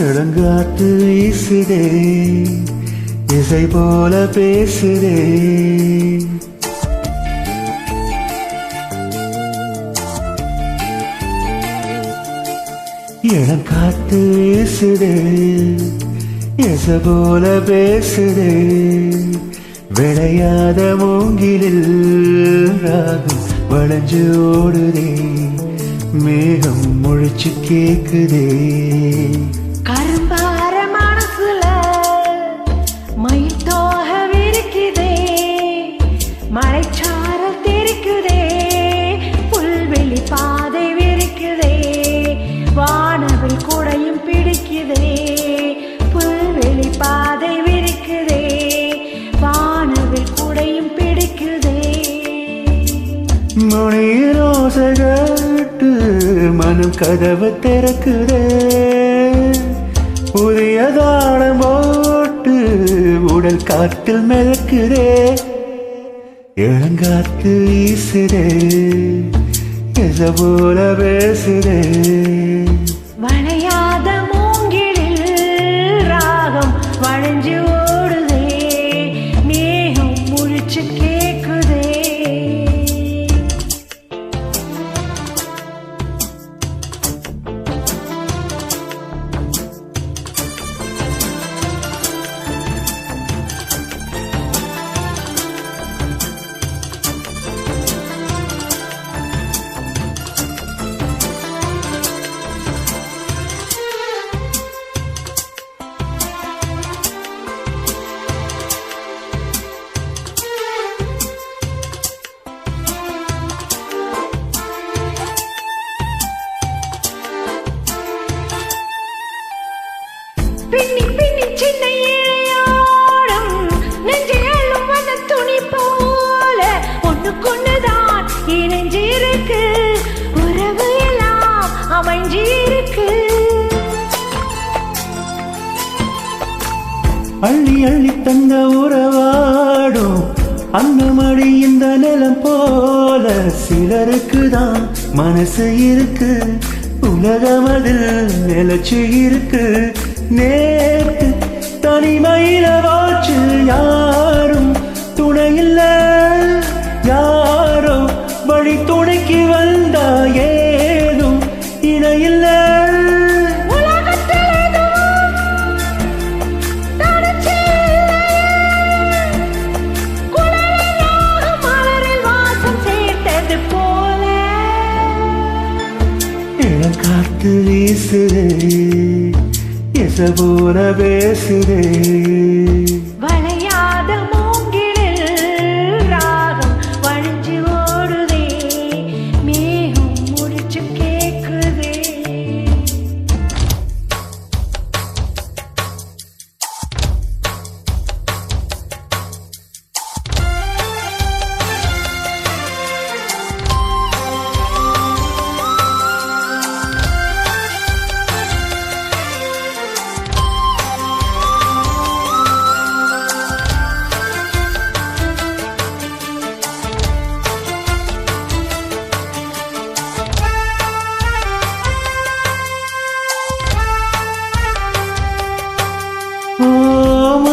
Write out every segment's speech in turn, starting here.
இளங்காத்து வீசுதே இசை போல பேசுதே. இளங்காத்து வீசுதே இசை போல பேசுதே. விளையாத மூங்கிலில் ராகம் வளைஞ்சு ஓடுதே மேகம் முழிச்சு கேக்குதே. மொழியிரோசை ரோசகட்டு மனம் கதவு திறக்குதே. புதிய தாளம் போட்டு உடல் காற்றில் மிதக்குதே. இளங்காத்து வீசுதே எச போல பேசுதே. அள்ளி அள்ளி தந்த உறவாடும் அந்த மடி இந்த நிலம் போல சிலருக்கு தான் மனசு இருக்கு. உலகம் அதில் நிலச்சு இருக்கு. நேர்த்து தனிமையில வாச்சு யாரும் துணையில்ல. யாரோ வழி துணைக்கு வந்தா ஏதும் இணையில்ல. இளங்காத்து வீசுதே. எச போல பேசுதே.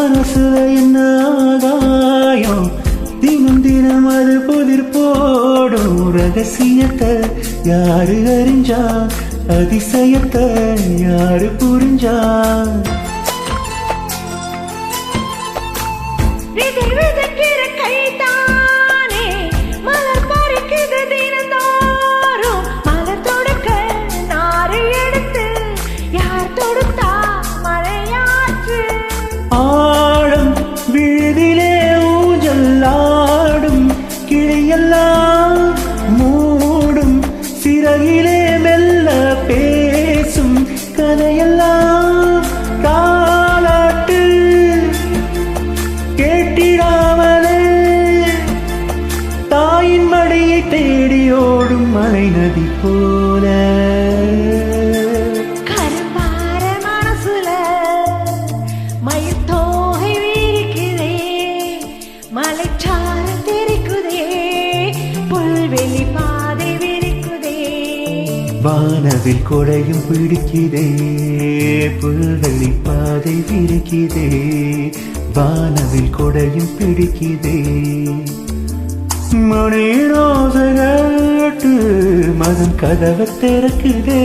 மனசுல என்ன ஆகாயம் தினம் தினம் அது புதிர் போடும். ரகசியத்தை யாரு அறிஞ்சா? அதிசயத்தை யாரு புரிஞ்சா? விதை விதைக்கிற கைதானே. வானவில் கொடையும் பிடிக்கிறே புல்வெளி பாதை விரிக்கிறே வானவில் கொடையும் பிடிக்கிறே. மணி மணியோசகட்டு மதம் கதவை திறக்குதே.